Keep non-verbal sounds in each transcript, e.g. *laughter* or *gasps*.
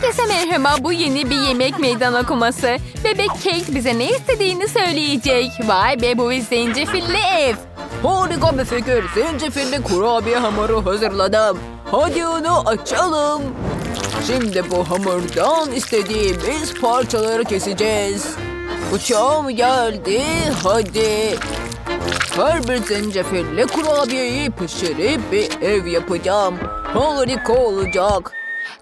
Herkese merhaba. Bu yeni bir yemek meydan okuması. Bebek Kate bize ne istediğini söyleyecek. Vay be bu bir zencefilli ev. Harika bir fikir. Zencefilli kurabiye hamuru hazırladım. Hadi onu açalım. Şimdi bu hamurdan istediğimiz parçaları keseceğiz. Bıçağım geldi. Hadi. Her bir zencefilli kurabiyeyi pişirip bir ev yapacağım. Harika olacak.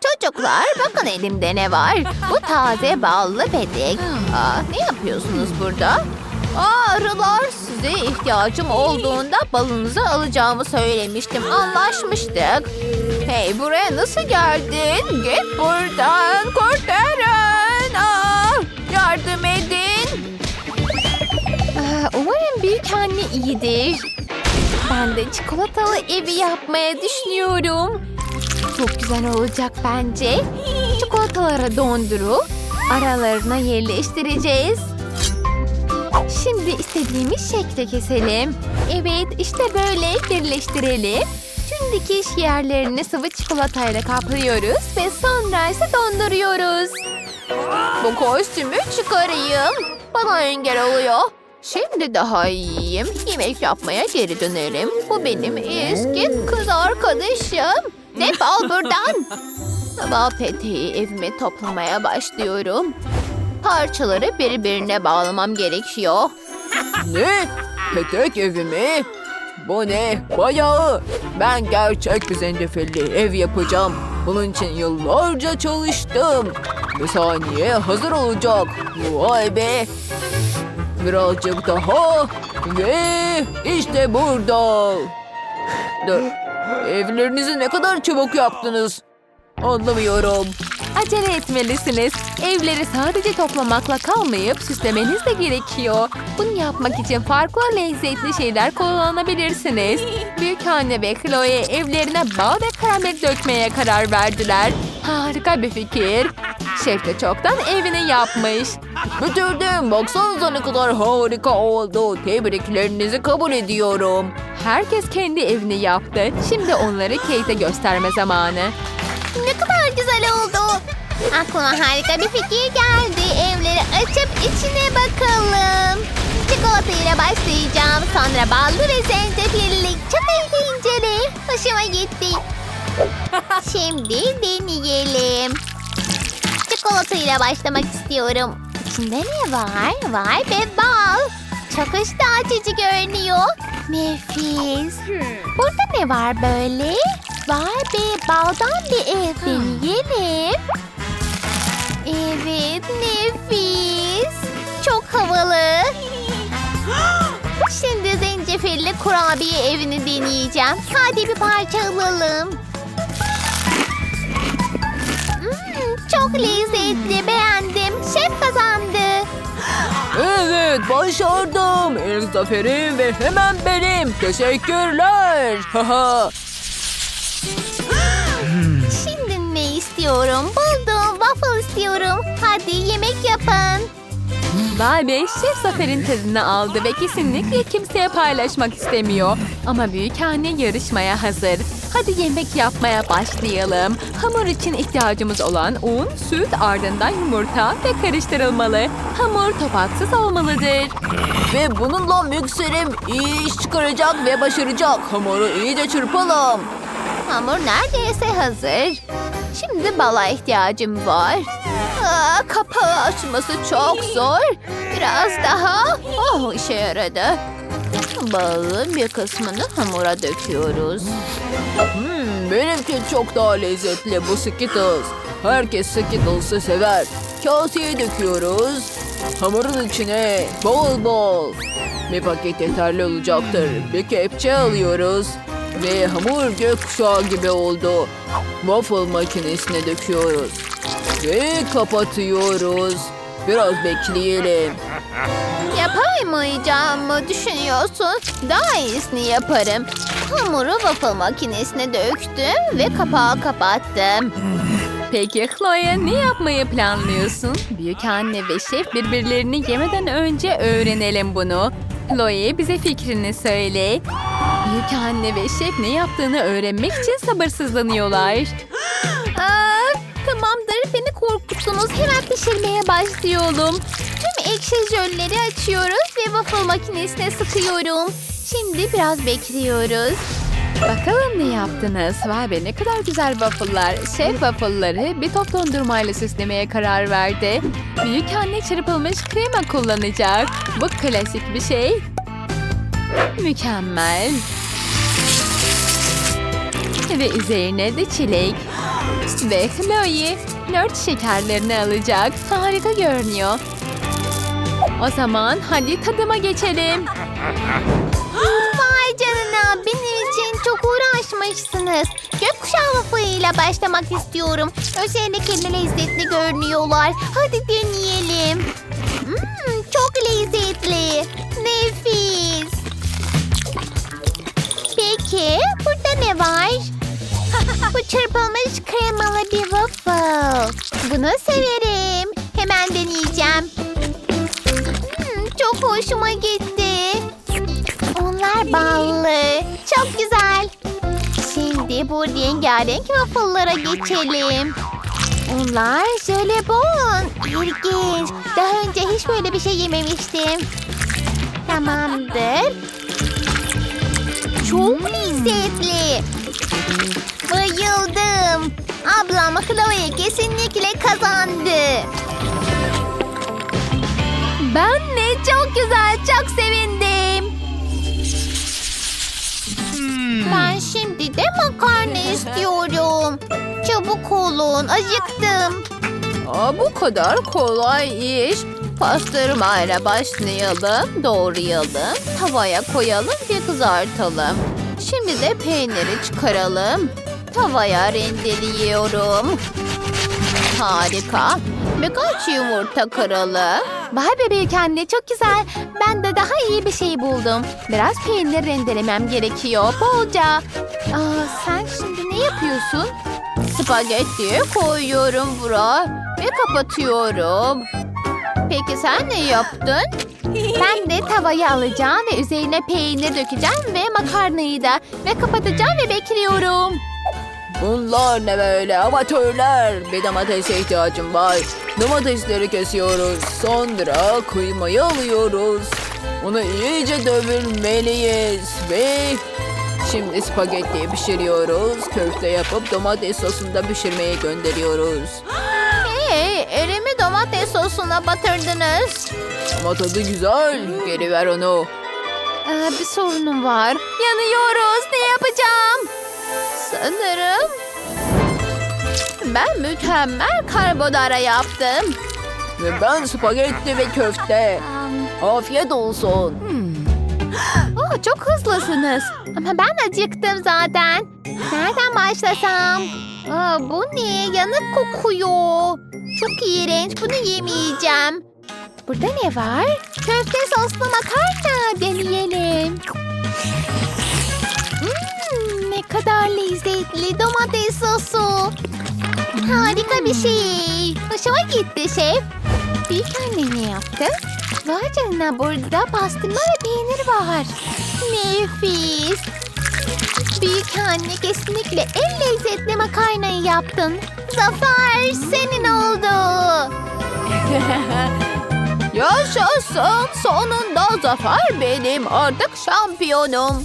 Çocuklar bakın elimde ne var. Bu taze ballı petek. Aa, ne yapıyorsunuz burada? Aa, arılar size ihtiyacım olduğunda balınızı alacağımı söylemiştim. Anlaşmıştık. Hey buraya nasıl geldin? Git buradan kurtarın. Aa, yardım edin. Aa, umarım büyük anne iyidir. Ben de çikolatalı evi yapmaya düşünüyorum. Çok güzel olacak bence. Çikolataları dondurup aralarına yerleştireceğiz. Şimdi istediğimiz şekle keselim. Evet işte böyle birleştirelim. Tüm dikiş yerlerini sıvı çikolatayla kaplıyoruz ve sonra ise donduruyoruz. Bu kostümü çıkarayım. Bana engel oluyor. Şimdi daha iyiyim. Yemek yapmaya geri dönelim. Bu benim eski kız arkadaşım. Defol buradan. Bal peteği evime toplamaya başlıyorum. Parçaları birbirine bağlamam gerekiyor. Ne? Petek evi mi? Bu ne? Bayağı. Ben gerçek bir zencefilli ev yapacağım. Bunun için yıllarca çalıştım. Bir saniye hazır olacak. Vay be. Birazcık daha. Ve işte burada. Dur. Evlerinizi ne kadar çabuk yaptınız? Anlamıyorum. Acele etmelisiniz. Evleri sadece toplamakla kalmayıp süslemeniz de gerekiyor. Bunu yapmak için farklı lezzetli şeyler kullanabilirsiniz. Büyükanne ve Chloe evlerine bal ve karamel dökmeye karar verdiler. Harika bir fikir. Şef de çoktan evini yapmış. Bitirdim. Baksanıza ne kadar harika oldu. Tebriklerinizi kabul ediyorum. Herkes kendi evini yaptı. Şimdi onları Kate'e gösterme zamanı. Ne kadar güzel oldu. Aklıma harika bir fikir geldi. Evleri açıp içine bakalım. Çikolata ile başlayacağım. Sonra ballı ve zencefilli. Çok eğlenceli. Hoşuma gitti. *laughs* Şimdi deneyelim. Çikolata ile başlamak istiyorum. İçinde ne var? Vay be bal. Çok iştah açıcı görünüyor. Nefis. Burada ne var böyle? Vay be baldan bir ev deneyelim. Evet nefis. Çok havalı. *gasps* Şimdi zencefilli kurabiye evini deneyeceğim. Hadi bir parça alalım. Hmm, çok lezzetli beğendim. Şef kazandı. Evet başardım. İlk zaferim ve hemen benim. Teşekkürler. Haha. *gasps* Şimdi ne istiyorum? Buldum. Waffle istiyorum. Hadi yemek yapın. Vay be şef zaferin tadını aldı ve kesinlikle kimseye paylaşmak istemiyor. Ama büyük anne yarışmaya hazır. Hadi yemek yapmaya başlayalım. Hamur için ihtiyacımız olan un, süt, ardından yumurta ve karıştırılmalı. Hamur topaksız olmalıdır. Ve bununla mikserim iyi iş çıkaracak ve başaracak. Hamuru iyice çırpalım. Hamur neredeyse hazır. Şimdi bala ihtiyacım var. Aa, kapağı açması çok zor. Biraz daha. Oh işe yaradı. Balın bir kısmını hamura döküyoruz. Hmm, benimki çok daha lezzetli bu Skittles. Herkes Skittles'ı sever. Kaseye döküyoruz. Hamurun içine bol bol. Bir paket yeterli olacaktır. Bir kepçe alıyoruz. Ve hamur gökkuşağı gibi oldu. Waffle makinesine döküyoruz. Ve kapatıyoruz. Biraz bekleyelim. Yapamayacağımı düşünüyorsun. Daha iyisini yaparım. Hamuru waffle makinesine döktüm ve kapağı kapattım. Peki Chloe ne yapmayı planlıyorsun? Büyük anne ve şef birbirlerini yemeden önce öğrenelim bunu. Chloe bize fikrini söyle. Büyük anne ve şef ne yaptığını öğrenmek için sabırsızlanıyorlar. *gasps* Aa, tamamdır beni korkuttunuz. Hemen pişirmeye başlıyorum. Ekşi jölleri açıyoruz ve waffle makinesine sıkıyorum. Şimdi biraz bekliyoruz. Bakalım ne yaptınız? Vay be ne kadar güzel waffle'lar. Şef waffle'ları bir top dondurmayla süslemeye karar verdi. Büyük anne çırpılmış krema kullanacak. Bu klasik bir şey. Mükemmel. Ve üzerine de çilek. *gasps* Ve Chloe nört şekerlerini alacak. Harika görünüyor. O zaman hadi tadıma geçelim. *gasps* Vay canına benim için çok uğraşmışsınız. Gökkuşağı waffle ile başlamak istiyorum. Özellikle lezzetli görünüyorlar. Hadi deneyelim. Hmm, çok lezzetli. Nefis. Peki burada ne var? *laughs* Bu çırpılmış kremalı bir waffle. Bunu severim. Hoşuma gitti. Onlar ballı. Çok güzel. Şimdi bu rengarenk waffle'lara geçelim. Onlar jelibon. İlginç. Daha önce hiç böyle bir şey yememiştim. Tamamdır. Çok lezzetli. Bayıldım. Ablam Chloe kesinlikle kazandı. Ben de makarna *laughs* istiyorum. Çabuk olun, acıktım. Aa, bu kadar kolay iş. Pastırmayla başlayalım, doğrayalım, tavaya koyalım ve kızartalım. Şimdi de peyniri çıkaralım. Tavaya rendeliyorum. Harika. Birkaç yumurta kıralım. Vay be büyük anne çok güzel. Ben de daha iyi bir şey buldum. Biraz peynir rendelemem gerekiyor bolca. Aa, sen şimdi ne yapıyorsun? Spagettiyi koyuyorum buraya ve kapatıyorum. Peki sen ne yaptın? Ben de tavayı alacağım ve üzerine peynir dökeceğim ve makarnayı da ve kapatacağım ve bekliyorum. Bunlar ne böyle amatörler? Bir domatese ihtiyacım var. Domatesleri kesiyoruz. Sonra kıymayı alıyoruz. Onu iyice dövülmeliyiz ve şimdi spagettiyi pişiriyoruz. Köfte yapıp domates sosunda pişirmeye gönderiyoruz. Hey, elimi domates sosuna batırdınız. Ama tadı güzel. Geri ver onu. Ee, bir sorunum var. Yanıyoruz. Ne yapacağım? Sanırım ben mükemmel karbonara yaptım. Ve ben spagetti ve köfte. Afiyet olsun. Oh, çok hızlısınız. Ama ben acıktım zaten. Nereden başlasam? Aa, bu ne? Yanık kokuyor. Çok iğrenç. Bunu yemeyeceğim. Burada ne var? Köfte soslu makarna. Deneyelim. Hmm, ne kadar lezzetli domates sosu. Harika bir şey. Hoşuma gitti şef. Büyük anne ne yaptı? Vay canına burada pastırma ve peynir var. Nefis. Büyük anne kesinlikle en lezzetli makarnayı yaptın. Zafer senin oldu. *laughs* Yaşasın. Sonunda zafer benim. Artık şampiyonum.